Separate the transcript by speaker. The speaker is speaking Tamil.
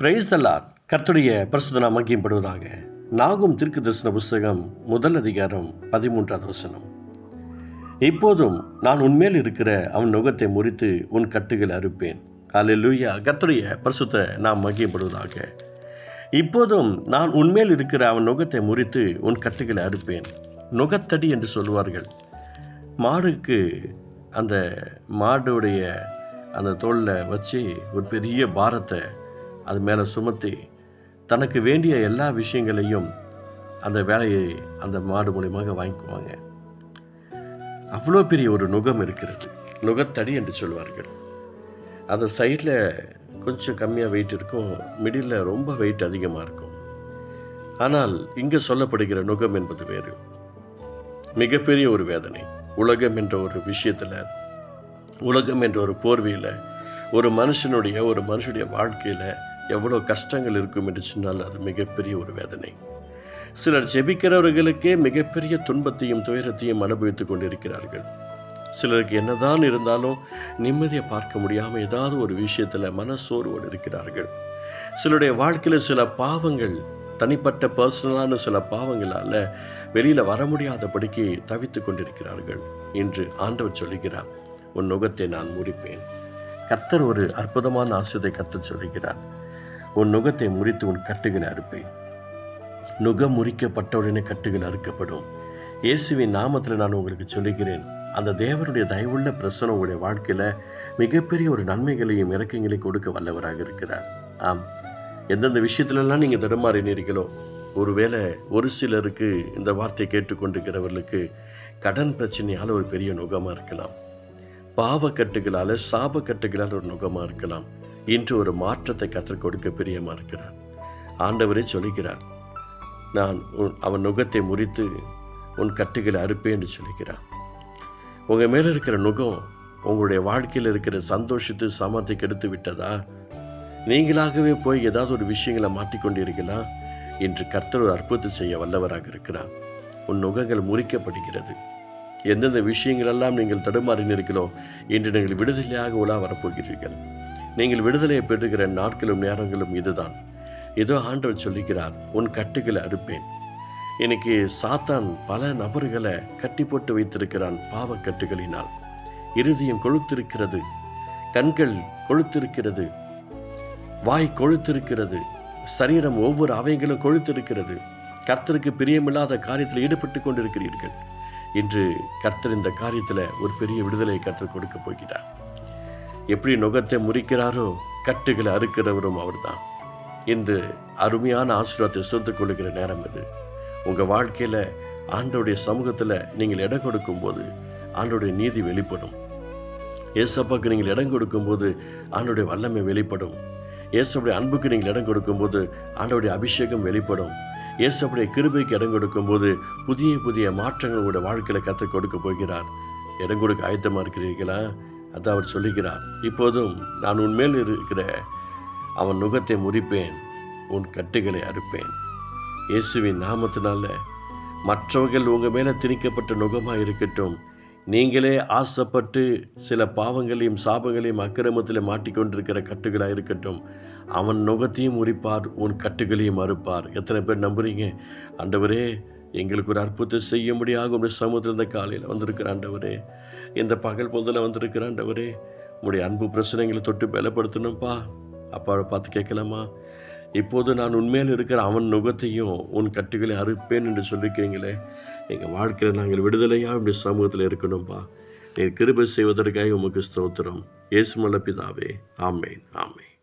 Speaker 1: பிரைஸ் தல்லார் கர்த்துடைய பிரசுத நாம் மகியப்படுவதாக நாகும் திருக்கு தரிசன புஸ்தகம் முதல் அதிகாரம் பதிமூன்றாவது வசனம். இப்போதும் நான் உன்மேல் இருக்கிற அவன் நுகத்தை முறித்து உன் கட்டுகள் அறுப்பேன். அதில் லூயா கர்த்துடைய பிரசுத்த நாம் மகியப்படுவதாக இப்போதும் நான் உன்மேல் இருக்கிற அவன் நுகத்தை முறித்து உன் கட்டுகளை அறுப்பேன். நுகத்தடி என்று சொல்வார்கள் மாடுக்கு அந்த மாடுடைய அந்த தோளில் வச்சு ஒரு பெரிய பாரத்தை அது மேலே சுமத்தி தனக்கு வேண்டிய எல்லா விஷயங்களையும் அந்த வேலையை அந்த மாடு மூலியமாக வாங்கிக்குவாங்க. அவ்வளோ பெரிய ஒரு நுகம் இருக்கிறது. நுகத்தடி என்று சொல்வார்கள். அந்த சைடில் கொஞ்சம் கம்மியாக வெயிட் இருக்கும். மிடில் ரொம்ப வெயிட் அதிகமாக இருக்கும். ஆனால் இங்கே சொல்லப்படுகிற நுகம் என்பது வேறு. மிகப்பெரிய ஒரு வேதனை. உலகம் என்ற ஒரு விஷயத்தில் உலகம் என்ற ஒரு போர்வையில் ஒரு மனுஷனுடைய ஒரு மனுஷனுடைய வாழ்க்கையில் எவ்வளோ கஷ்டங்கள் இருக்கும் என்று சொன்னால் அது மிகப்பெரிய ஒரு வேதனை. சிலர் ஜெபிக்கிறவர்களுக்கே மிகப்பெரிய துன்பத்தையும் துயரத்தையும் அனுபவித்துக் கொண்டிருக்கிறார்கள். சிலருக்கு என்னதான் இருந்தாலும் நிம்மதியை பார்க்க முடியாமல் ஏதாவது ஒரு விஷயத்தில் மனசோர்வோடு இருக்கிறார்கள். சிலருடைய வாழ்க்கையில் சில பாவங்கள் தனிப்பட்ட பர்சனலான சில பாவங்களால் வெளியில் வர முடியாதபடிக்கு தவித்து கொண்டிருக்கிறார்கள் என்று ஆண்டவர் சொல்கிறார் உன் நுகத்தை நான் முறிப்பேன் கர்த்தர் ஒரு அற்புதமான ஆசிரியத்தை கர்த்தர் சொல்கிறார் உன் நுகத்தை முறித்து உன் கட்டுகளை அறுப்பேன். நுகம் முறிக்கப்பட்டவுடனே கட்டுகள் அறுக்கப்படும். இயேசுவின் நாமத்தில் நான் உங்களுக்கு சொல்லுகிறேன் அந்த தேவனுடைய தயவுள்ள பிரசனம் உங்களுடைய வாழ்க்கையில் மிகப்பெரிய ஒரு நன்மைகளையும் இறக்கங்களையும் கொடுக்க வல்லவராக இருக்கிறார். ஆம். எந்தெந்த விஷயத்துலலாம் நீங்கள் தடுமாறினீர்களோ ஒருவேளை ஒரு சிலருக்கு இந்த வார்த்தை கேட்டுக்கொண்டிருக்கிறவர்களுக்கு கடன் பிரச்சனையால் ஒரு பெரிய நுகமாக இருக்கலாம். பாவக்கட்டுகளால் சாபக்கட்டுகளால் ஒரு நுகமாக இருக்கலாம். இன்று ஒரு மாற்றத்தை கற்றுக் கொடுக்க பிரியமாக இருக்கிறார். ஆண்டவரே சொல்லுகிறார் நான் உன் அவன் நுகத்தை முறித்து உன் கட்டுகளை அறுப்பேன் என்று சொல்லுகிறார். உங்கள் மேலே இருக்கிற நுகம் உங்களுடைய வாழ்க்கையில் இருக்கிற சந்தோஷத்து சமத்தை கெடுத்து விட்டதா? நீங்களாகவே போய் ஏதாவது ஒரு விஷயங்களை மாட்டிக்கொண்டிருக்கலாம் இன்று கர்த்தர் ஒரு அற்புதம் செய்ய வல்லவராக இருக்கிறார். உன் நுகங்கள் முறிக்கப்படுகிறது. எந்தெந்த விஷயங்களெல்லாம் நீங்கள் தடுமாறினீர்களோ இன்று நீங்கள் விடுதலையாக உலா வரப்போகிறீர்கள். நீங்கள் விடுதலையை பெறுகிற நாட்களும் நேரங்களும் இதுதான். ஏதோ ஆண்டவர் சொல்லுகிறார் உன் கட்டுகளை அறுப்பேன். இன்னைக்கு சாத்தான் பல நபர்களை கட்டி போட்டு வைத்திருக்கிறான் பாவக்கட்டுகளினால். இருதயம் கொழுத்திருக்கிறது கண்கள் கொழுத்திருக்கிறது வாய் கொழுத்திருக்கிறது சரீரம் ஒவ்வொரு அவைகளும் கொழுத்திருக்கிறது. கர்த்தருக்கு பிரியமில்லாத காரியத்தில் ஈடுபட்டு கொண்டிருக்கிறீர்கள். இன்று கர்த்தர் இந்த காரியத்தில் ஒரு பெரிய விடுதலையை கற்றுக் கொடுக்க போகிறார். எப்படி நுகத்தை முறிக்கிறாரோ கட்டுகளை அறுக்கிறவரும் அவர்தான். இந்த அருமையான ஆசீர்வாதத்தை சொத்துக் கொள்ளுகிற நேரம் இது. உங்கள் வாழ்க்கையில் ஆண்டோடைய சமூகத்தில் நீங்கள் இடம் கொடுக்கும்போது ஆண்டோடைய நீதி வெளிப்படும். ஏசப்பாக்கு நீங்கள் இடம் கொடுக்கும்போது ஆண்டோடைய வல்லமை வெளிப்படும். இயேசுடைய அன்புக்கு நீங்கள் இடம் கொடுக்கும்போது ஆண்டோடைய அபிஷேகம் வெளிப்படும். இயேசுடைய கிருபைக்கு இடம் கொடுக்கும்போது புதிய புதிய மாற்றங்கள் உங்களுடைய வாழ்க்கையில் கற்றுக் கொடுக்க போகிறார். இடம் கொடுக்க ஆயத்தமாக இருக்கிறீர்களா? அதான் அவர் சொல்லுகிறார். இப்போதும் நான் உன்மேல் இருக்கிற அவன் நுகத்தை முறிப்பேன் உன் கட்டுகளை அறுப்பேன். இயேசுவின் நாமத்தினால மற்றவர்கள் உங்கள் மேலே திணிக்கப்பட்ட நுகமாக இருக்கட்டும். நீங்களே ஆசைப்பட்டு சில பாவங்களையும் சாபங்களையும் அக்கிரமத்தில் மாட்டிக்கொண்டிருக்கிற கட்டுகளாக இருக்கட்டும். அவன் நுகத்தையும் உரிப்பார் உன் கட்டுகளையும் அறுப்பார். எத்தனை பேர் நம்புறீங்க? ஆண்டவரே எங்களுக்கு ஒரு அற்புதத்தை செய்ய முடியாகும் சமூகத்தில் இந்த காலையில் வந்திருக்கிற ஆண்டவரே இந்த பகல் பொழுதில் வந்திருக்கிறாண்டவரே உங்களுடைய அன்பு பிரச்சனைகளை தொட்டு பலப்படுத்தணும்ப்பா அப்பாவை பார்த்து கேட்கலாமா? இப்போது நான் உண்மையில் இருக்கிற அவன் நுகத்தையும் உன் கட்டுகளை அறுப்பேன் என்று சொல்லிக்கிறீங்களே. எங்கள் வாழ்க்கையில் நாங்கள் விடுதலையாக இப்படி சமூகத்தில் இருக்கணும்ப்பா நீ கிருபை செய்வதற்காக உமக்கு ஸ்தோத்திரம். இயேசு மலப்பிதாவே ஆமேன் ஆமேன்.